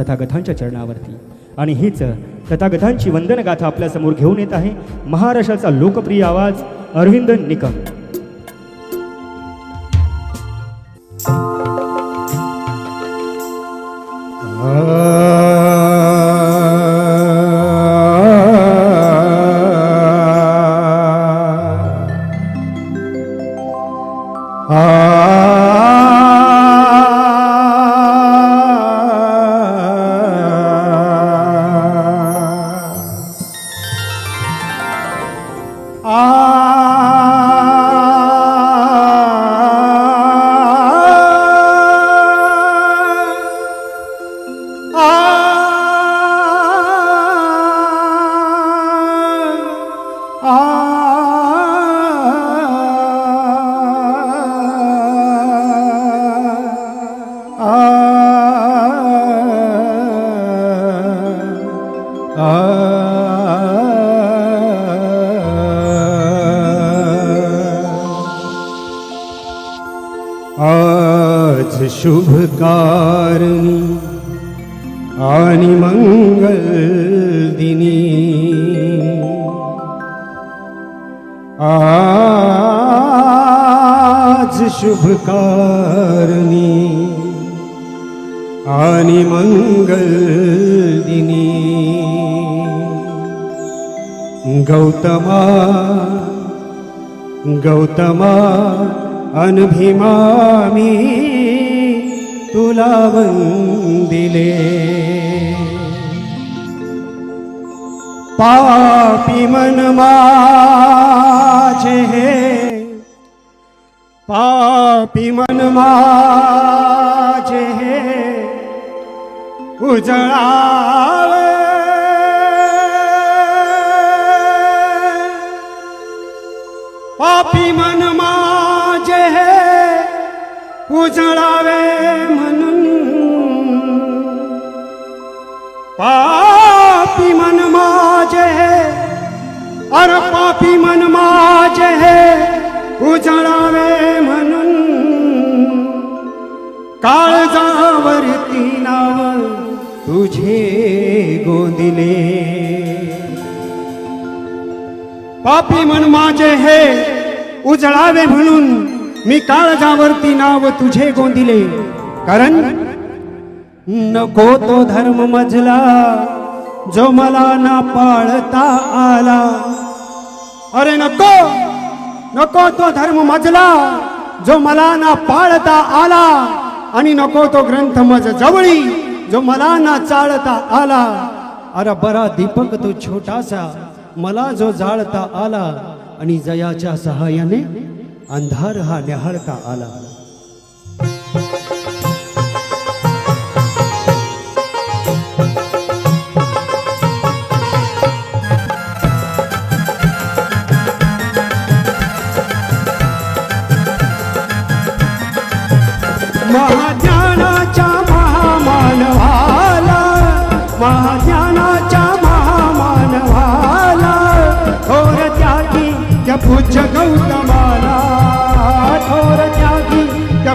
तथागतांच्या चरणावरती. आणि हीच तथागतांची वंदनगाथा आपल्यासमोर घेऊन येत आहे महाराष्ट्राचा लोकप्रिय आवाज अरविंद निकम. आज शुभ कारणी आणि मंगल दिनी। आज शुभ कारणी आणि मंगल दिनी। गौतमा गौतमा अनभिमामी तुला वंदिले पापी मन माझे हे पापी मन माझे हे उजळावे पापी मन माझे हे उजळावे म्हणून पापी मन माझे हे अर पापी मन माझे हे उजळावे म्हणून काळजावरती नाव तुझे गोंदिले। पापी मन माझे हे उजळावे म्हणून मी काळजावरती नाव तुझे गोंदिले. कारण नको तो धर्म मजला जो मला ना पाळता आला. अरे नको नको तो धर्म मजला जो मला ना पाळता आला. आणि नको तो ग्रंथ मज जवळी जो मला ना चाळता आला. अरे बरा दीपक तो छोटासा मला जो जाळता आला. आणि जयाच्या सहाय्याने अंधार हा का आला? महाज्ञानाच्या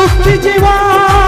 দুঃখী জীবন।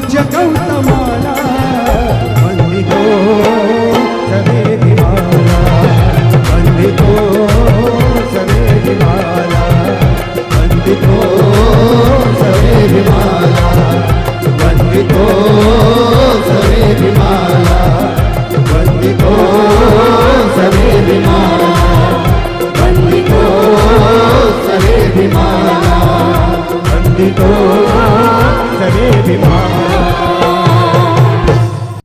dia canta